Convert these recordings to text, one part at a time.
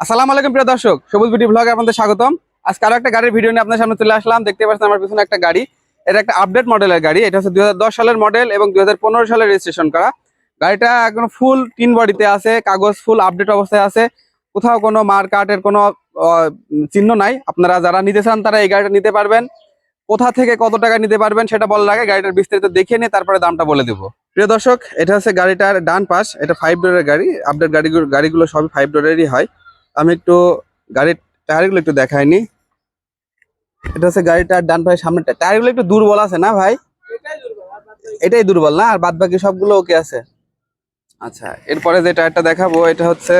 আসসালামু আলাইকুম প্রিয় দর্শক, সবুজ বিটি ব্লগে আপনাদের স্বাগতম। আজকে আরও একটা গাড়ির ভিডিও নিয়ে আপনার সামনে চলে আসলাম। দেখতে পাচ্ছেন আমার পিছনে একটা গাড়ি। এটা একটা আপডেট মডেলের গাড়ি। এটা হচ্ছে দুই হাজার দশ সালের মডেল এবং দুই হাজার পনেরো সালে রেজিস্ট্রেশন করা। গাড়িটা এখন ফুল তিন বডিতে আছে, কাগজ ফুল আপডেট অবস্থায় আছে। কোথাও কোনো মার কাটের কোনো চিহ্ন নাই। আপনারা যারা নিতে চান, তারা এই গাড়িটা নিতে পারবেন। কোথা থেকে কত টাকা নিতে পারবেন সেটা বলার আগে গাড়িটার বিস্তারিত দেখিয়ে নিয়ে তারপরে দামটা বলে দেবো। প্রিয় দর্শক, এটা হচ্ছে গাড়িটার ডান পাশ। এটা ফাইভ ডোরের গাড়ি। আপডেট গাড়িগুলো গাড়িগুলো সবই ফাইভ ডোরেরই হয়। আমি একটু গাড়ির টায়ারগুলো একটু দেখাইনি। এটা হচ্ছে গাড়িটার ডান পাশের সামনে টায়ারগুলো একটু দুর্বল আছে না ভাই? এটাই দুর্বল না? আর বাদ বাকি সবগুলো ওকে আছে। আচ্ছা এরপরে যে টায়ারটা দেখাবো এটা হচ্ছে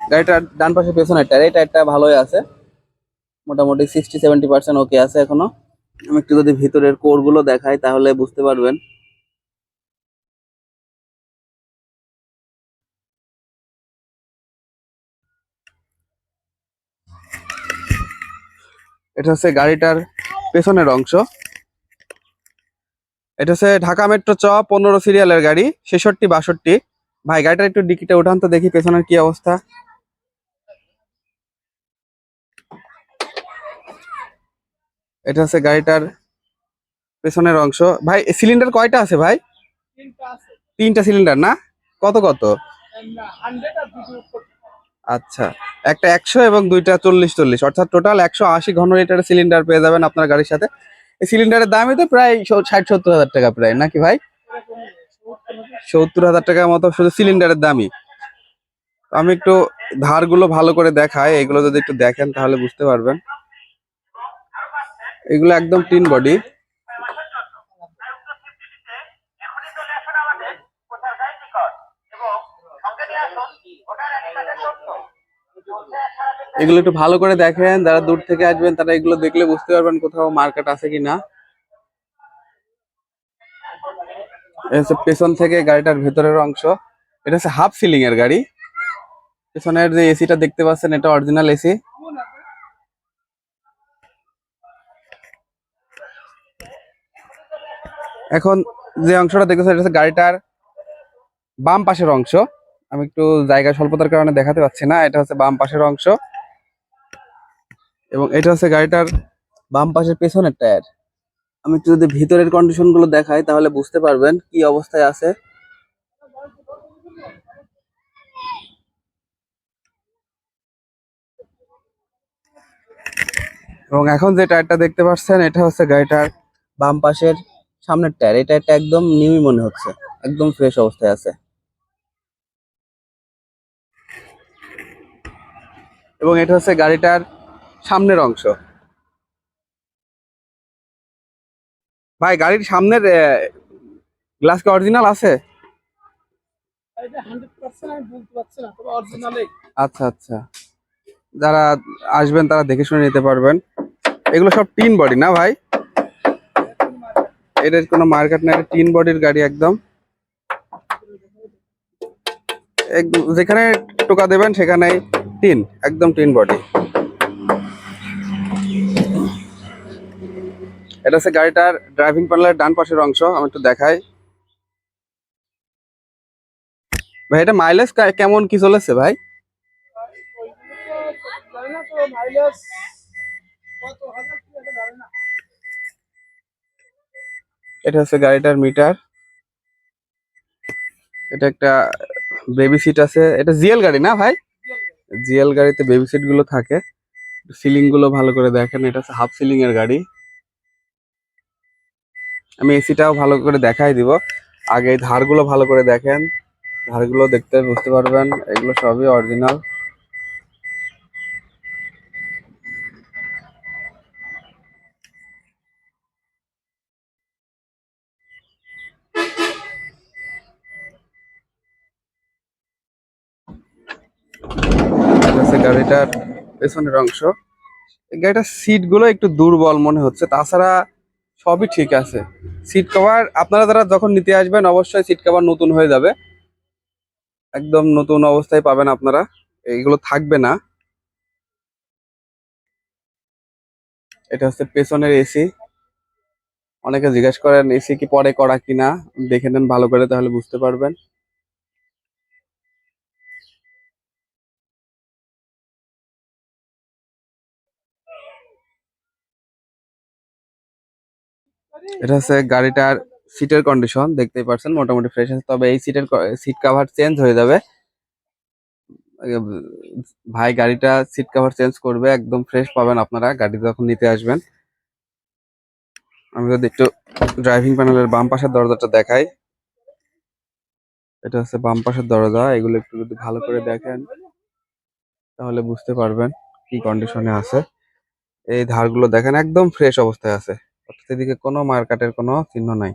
গাড়িটার ডান পাশে পেছনের টায়ার। এই টায়ারটা ভালোই আছে। মোটামুটি সিক্সটি সেভেন্টি পার্সেন্ট ওকে আছে এখনও। আমি একটু যদি ভিতরের কোরগুলো দেখাই তাহলে বুঝতে পারবেন। এটা হচ্ছে গাড়িটার পেছনের অংশ। এটা হচ্ছে ঢাকা মেট্রো চ পনেরো সিরিয়ালের গাড়ি ছেষট্টি বাষট্টি। ভাই গাড়িটার একটু ডিকিটা উঠান তো দেখি পেছনের কি অবস্থা। এটা হচ্ছে গাড়িটার পেছনের অংশ। ভাই সিলিন্ডার কয়টা আছে ভাই? তিনটা সিলিন্ডার না? কত কত? আচ্ছা একটা একশো এবং দুইটা চল্লিশ চল্লিশ। অর্থাৎ টোটাল একশো আশি ঘন লিটারের সিলিন্ডার পেয়ে যাবেন আপনার গাড়ির সাথে। এই সিলিন্ডারের দামই তো প্রায় ষাট সত্তর হাজার টাকা প্রায়, নাকি ভাই? সত্তর হাজার টাকার মতো শুধু সিলিন্ডারের দামই। আমি একটু ধারগুলো ভালো করে দেখাই, এগুলো যদি একটু দেখেন তাহলে বুঝতে পারবেন। এগুলো একদম টিন বডি। এগুলো একটু ভালো করে দেখেন, যারা দূর থেকে আসবেন তারা এগুলো দেখলে বুঝতে পারবেন কোথাও মার্কেট আছে কিনা। পেছন থেকে গাড়িটার ভেতরের অংশ। এটা হচ্ছে হাফ সিলিং এর গাড়ি। পেছনের যে এসিটা দেখতে পাচ্ছেন, এটা অরিজিনাল এসি। এখন যে অংশটা দেখতেছেন, এটা হচ্ছে গাড়িটার বাম পাশের অংশ। আমি একটু জায়গা স্বল্পতার কারণে দেখাতে পাচ্ছি না, এটা হচ্ছে বাম পাশের অংশ। এবং এটা হচ্ছে গাড়িটার বাম পাশের পেছনের টায়ার। আমি একটু যদি ভিতরের কন্ডিশনগুলো দেখাই, তাহলে বুঝতে পারবেন কি অবস্থায় আছে। এবং এখন যে টায়ারটা দেখতে পাচ্ছেন, এটা হচ্ছে গাড়িটার বাম পাশের সামনের টায়ার। এই টায়ারটা একদম নিউই মনে হচ্ছে, একদম ফ্রেশ অবস্থায় আছে। এবং এটা হচ্ছে গাড়িটার সামনের অংশ। ভাই গাড়ির সামনের গ্লাস কি অরিজিনাল আছে? আচ্ছা আচ্ছা। যারা আসবেন তারা দেখে শুনে নিতে পারবেন। এগুলো সব টিন বডি না ভাই? এটার কোনো মার্কেট না এটা টিন বডির গাড়ি একদম। এক- যেখানে টোকা দেবেন সেখানেই টিন একদম টিন বডি। এটা হচ্ছে গাড়িটার ড্রাইভিং প্যানেলের ডান পাশের অংশ, আমি একটু দেখাই। ভাই, এটা মাইলেজ কেমন কি চলেছে ভাই? এটা হচ্ছে গাড়িটার মিটার এটা একটা বেবি সিট আছে। এটা জিএল গাড়ি না ভাই? জিএল গাড়িতে বেবি সিটগুলো থাকে। সিলিংগুলো ভালো করে দেখেন, এটা হচ্ছে হাফ সিলিং এর গাড়ি। আমি এসিটাও ভালো করে দেখাই দিব। আগে ধারগুলো ভালো করে দেখেন। ধারগুলো দেখতে বুঝতে পারবেন, এগুলো সবই অরিজিনাল গাড়িটার পেছনের অংশ। গাড়িটার সিটগুলো একটু দুর্বল মনে হচ্ছে। তাছাড়া সবই ঠিক আছে। সিট কভার আপনারা যারা যখন নিতে আসবেন, অবশ্যই সিট কভার নতুন হয়ে যাবে। একদম নতুন অবস্থায় পাবেন আপনারা। এইগুলো থাকবে না। এটা হচ্ছে পেছনের এসি অনেকে জিজ্ঞাসা করেন এসি কি পরে করা কিনা? দেখে নেন ভালো করে, তাহলে বুঝতে পারবেন। এটা হচ্ছে গাড়িটার সিটের কন্ডিশন দেখতেই পারছেন, মোটামুটি ফ্রেশ আছে। তবে এই সিটের সিট কাভার চেঞ্জ হয়ে যাবে। ভাই, গাড়িটা সিট কাভার চেঞ্জ করবে, একদম ফ্রেশ পাবেন আপনারা, গাড়ি যখন নিতে আসবেন। আমি যদি একটু ড্রাইভিং প্যানেলের বাম পাশের দরজাটা দেখাই। এটা হচ্ছে বাম পাশের দরজা, এগুলো একটু যদি ভালো করে দেখেন, তাহলে বুঝতে পারবেন কি কন্ডিশনে আছে। এই ধারগুলো দেখেন, একদম ফ্রেশ অবস্থায় আছে। অর্থাৎ এদিকে কোনো মার্কাটের কোনো চিহ্ন নাই।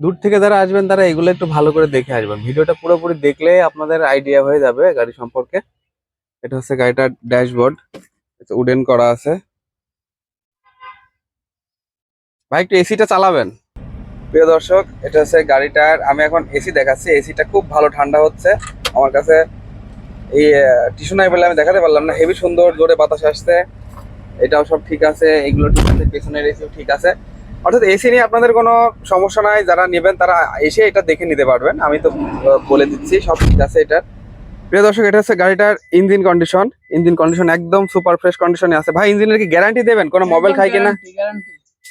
দূর থেকে যারা আসবেন, তারা এগুলো একটু ভালো করে দেখে আসবেন। ভিডিওটা পুরোপুরি দেখলে আপনাদের আইডিয়া হয়ে যাবে গাড়ি সম্পর্কে। এটা হচ্ছে গাড়িটার ড্যাশবোর্ড উডেন করা আছে। ভাই, একটু এসিটা চালাবেন। প্রিয় দর্শক, এটা হচ্ছে গাড়িটার, আমি এখন এসি দেখাচ্ছি। এসিটা খুব ভালো ঠান্ডা হচ্ছে। আমার কাছে এই টিস্যু নাই বলে আমি দেখাতে পারলাম না। হেভি সুন্দর জোরে বাতাস আসছে। এটাও সব ঠিক আছে। এগুলো ঠিক আছে পেছনের এসিও ঠিক আছে। অর্থাৎ এসি নিয়ে আপনাদের কোনো সমস্যা নাই। যারা নেবেন তারা এসে এটা দেখে নিতে পারবেন। আমি তো বলে দিচ্ছি সব ঠিক আছে এটার। প্রিয় দর্শক এটা হচ্ছে গাড়িটার ইঞ্জিন কন্ডিশন ইঞ্জিন কন্ডিশন একদম সুপার ফ্রেশ কন্ডিশনে আছে। ভাই ইঞ্জিনের কি গ্যারান্টি দেবেন? কোনো মোবাইল খাই কিনা?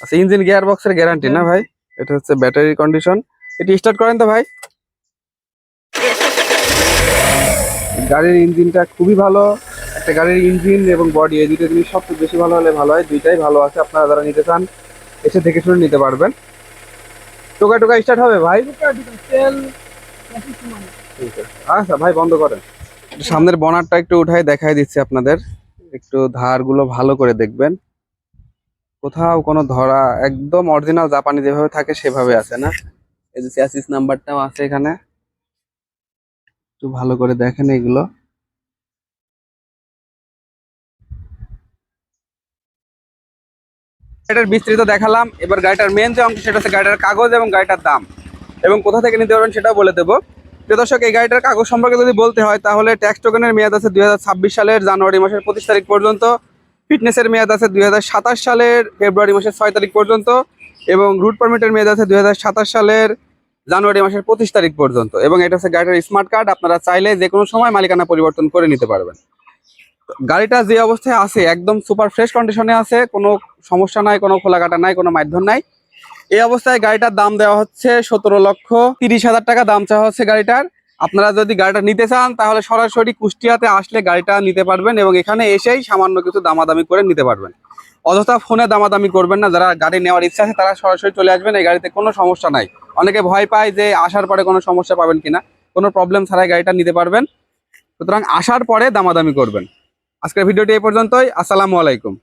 আচ্ছা ইঞ্জিন গিয়ার বক্সের গ্যারান্টি না ভাই? এটা হচ্ছে ব্যাটারি কন্ডিশন এটি স্টার্ট করেন তো ভাই। গাড়ির ইঞ্জিনটা খুবই ভালো। একটা গাড়ির ইঞ্জিন এবং বডি এই দুটো জিনিস সবচেয়ে বেশি ভালো হলে ভালো হয়। দুইটাই ভালো আছে আপনারা যারা নিতে চান এসে দেখে শুনে নিতে পারবেন। টোকা টোকা স্টার্ট হবে ভাই? আচ্ছা ভাই বন্ধ করেন। সামনের বনারটা একটু উঠাই দেখাই দিচ্ছি আপনাদের। একটু ধারগুলো ভালো করে দেখবেন। কোথাও কোনো ধরা একদম অরিজিনাল জাপানি যেভাবে থাকে সেভাবে আছে না? এই যে চ্যাসিস নাম্বারটাও আছে এখানে। একটু ভালো করে দেখেন এগুলো। গাড়িটার বিস্তৃত দেখালাম, এবার গাড়িটার মেন যে অংশ সেটা হচ্ছে গাড়িটার কাগজ এবং গাড়িটার দাম। এবং কোথা থেকে নিতে পারবেন সেটাও বলে দেবো। প্রিয় দর্শক, এই গাড়িটার কাগজ সম্পর্কে যদি বলতে হয়, তাহলে ট্যাক্স টোকেনের মেয়াদ আছে দু হাজার ছাব্বিশ সালের জানুয়ারি মাসের পঁচিশ তারিখ পর্যন্ত। ফিটনেসের মেয়াদ আছে দুই হাজার সাতাশ সালের ফেব্রুয়ারি মাসের ছয় তারিখ পর্যন্ত। এবং রুট পারমিটের মেয়াদ আছে দুই হাজার সাতাশ সালের জানুয়ারি মাসের পঁচিশ তারিখ পর্যন্ত। এবং এটা হচ্ছে গাড়িটার স্মার্ট কার্ড আপনারা চাইলে যে কোনো সময় মালিকানা পরিবর্তন করে নিতে পারবেন। গাড়িটা যে অবস্থায় আছে, একদম সুপার ফ্রেশ কন্ডিশনে আছে, কোনো সমস্যা নাই, কোনো খোলাকাটা নাই, কোনো মাধ্যম নাই। এই অবস্থায় গাড়িটার দাম দেওয়া হচ্ছে সতেরো লক্ষ তিরিশ হাজার টাকা, দাম চাওয়া হচ্ছে গাড়িটার। আপনারা যদি গাড়িটা নিতে চান, তাহলে সরাসরি কুষ্টিয়াতে আসলে গাড়িটা নিতে পারবেন এবং এখানে এসেই সামান্য কিছু দামাদামি করে নিতে পারবেন। অযথা ফোনে দামাদামি করবেন না, যারা গাড়ি নেওয়ার ইচ্ছা আছে তারা সরাসরি চলে আসবেন, এই গাড়িতে কোনো সমস্যা নাই। অনেকে ভয় পায় যে আসার পরে কোনো সমস্যা পাবেন কিনা, কোনো প্রবলেম ছাড়াই গাড়িটা নিতে পারবেন। সুতরাং আসার পরে দামাদামি করবেন। আজকের ভিডিওটি এই পর্যন্তই। আসসালামু আলাইকুম।